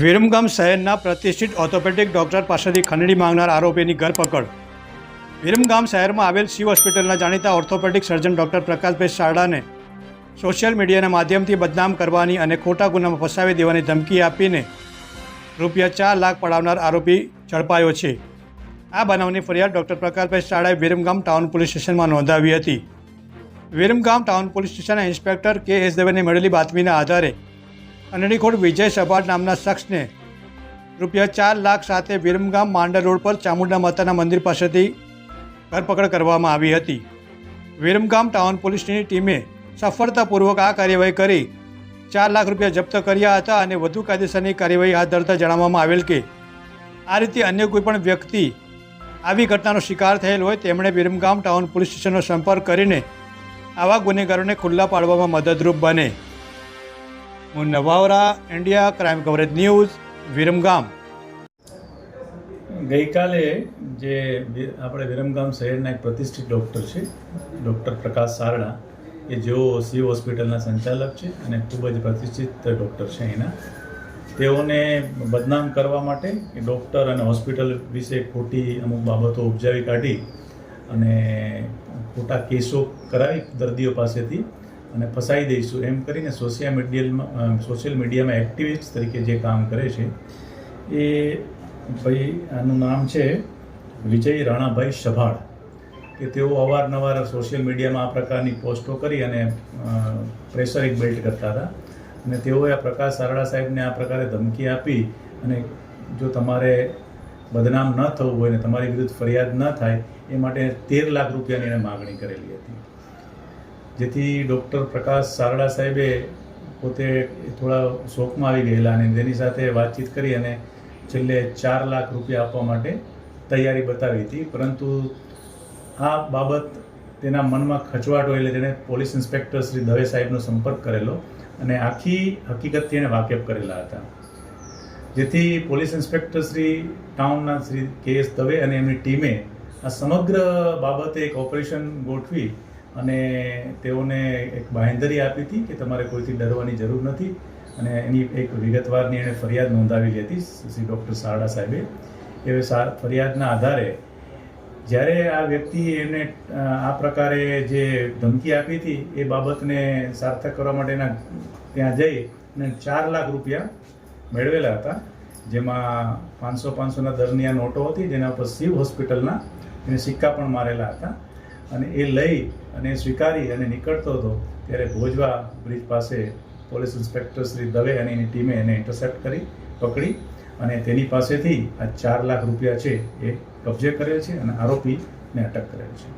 વિરમગામ શહેરના પ્રતિષ્ઠિત orthopaedic doctor પાસેથી ખંડણી માંગનાર આરોપીની ધરપકડ. વિરમગામ શહેરમાં આવેલ શિવ હોસ્પિટલના જાણીતા ઓર્થોપેડિક સર્જન ડોક્ટર પ્રકાશભાઈ શાળાને સોશિયલ મીડિયાના માધ્યમથી બદનામ કરવાની અને ખોટા ગુનામાં ફસાવી દેવાની ધમકી આપીને રૂપિયા ચાર લાખ પડાવનાર આરોપી ઝડપાયો છે. આ બનાવની ફરિયાદ ડોક્ટર પ્રકાશભાઈ શાળાએ વિરમગામ ટાઉન પોલીસ સ્ટેશનમાં નોંધાવી હતી. વિરમગામ ટાઉન પોલીસ સ્ટેશનના ઇન્સ્પેક્ટર કે એસ દવેને મળેલી બાતમીના આધારે અનડીખોડ વિજય સભાટ નામના શખ્સને રૂપિયા ચાર લાખ સાથે વિરમગામ માંડલ રોડ પર ચામુંડા માતાના મંદિર પાસેથી ધરપકડ કરવામાં આવી હતી. વિરમગામ ટાઉન પોલીસની ટીમે સફળતાપૂર્વક આ કાર્યવાહી કરી ચાર લાખ રૂપિયા જપ્ત કર્યા હતા અને વધુ કાયદેસરની કાર્યવાહી હાથ ધરતા જણાવવામાં આવેલ કે આ રીતે અન્ય કોઈપણ વ્યક્તિ આવી ઘટનાનો શિકાર થયેલ હોય તેમણે વિરમગામ ટાઉન પોલીસ સ્ટેશનનો સંપર્ક કરીને આવા ગુનેગારોને ખુલ્લા પાડવામાં મદદરૂપ બને. હું નવાવરા India crime coverage news, Viramgam. ગઈકાલે જે આપણે વિરમગામ શહેરના એક પ્રતિષ્ઠિત ડૉક્ટર છે, ડૉક્ટર પ્રકાશ સારડા, એ જેઓ સી હોસ્પિટલના સંચાલક છે અને ખૂબ જ પ્રતિષ્ઠિત ડૉક્ટર છે એના, તેઓને બદનામ કરવા માટે ડૉક્ટર અને હોસ્પિટલ વિશે ખોટી અમુક બાબતો ઉપજાવી કાઢી અને ખોટા કેસો કરાવી દર્દીઓ પાસેથી અને ફસાઈ દઈશું એમ કરીને સોશિયલ મીડિયામાં સોશિયલ મીડિયામાં એક્ટિવિસ્ટ તરીકે જે કામ કરે છે, એ ભાઈ આનું નામ છે વિજય રાણાભાઈ સભાળ કે તેઓ અવારનવાર સોશિયલ મીડિયામાં આ પ્રકારની પોસ્ટો કરી અને પ્રેશર બિલ્ડ કરતા હતા. અને તેઓએ આ પ્રકાશ સારડા સાહેબને આ પ્રકારે ધમકી આપી અને જો તમારે બદનામ ન થવું હોય ને તમારી વિરુદ્ધ ફરિયાદ ન થાય, એ માટે તેર લાખ રૂપિયાની એણે માગણી કરેલી હતી. જેથી ડૉક્ટર પ્રકાશ સારડા સાહેબે પોતે થોડા શોકમાં આવી ગયેલા અને તેની સાથે વાતચીત કરી અને છેલ્લે ચાર લાખ રૂપિયા આપવા માટે તૈયારી બતાવી હતી. પરંતુ આ બાબત તેના મનમાં ખચવાટ હોય એટલે તેણે પોલીસ ઇન્સ્પેક્ટર શ્રી દવે સાહેબનો સંપર્ક કરેલો અને આખી હકીકતથી એણે વાકેફ કરેલા હતા. જેથી પોલીસ ઇન્સ્પેક્ટર શ્રી ટાઉનના શ્રી કે એસ દવે અને એમની ટીમે આ સમગ્ર બાબતે એક ઓપરેશન ગોઠવી અને તેઓને એક બાંહેધરી આપી હતી કે તમારે કોઈથી ડરવાની જરૂર નથી. અને એની એક વિગતવારની એણે ફરિયાદ નોંધાવેલી હતી શ્રી ડૉક્ટર સારડા સાહેબે. એ ફરિયાદના આધારે જ્યારે આ વ્યક્તિએ એમને આ પ્રકારે જે ધમકી આપી હતી, એ બાબતને સાર્થક કરવા માટેના ત્યાં જઈ અને ચાર લાખ રૂપિયા મેળવેલા હતા. જેમાં પાંચસો પાંચસોના દરની આ નોટો હતી, જેના પર શિવ હોસ્પિટલના એને સિક્કા પણ મારેલા હતા. અને એ લઈ અને સ્વીકારી અને નીકળતો હતો, ત્યારે ભોજવા બ્રિજ પાસે પોલીસ ઇન્સ્પેક્ટર શ્રી દવે અને એની ટીમે એને ઇન્ટરસેપ્ટ કરી, પકડી અને તેની પાસેથી આ ચાર લાખ રૂપિયા છે એ કબજે કરેલ છે અને આરોપીને અટક કરેલ છે.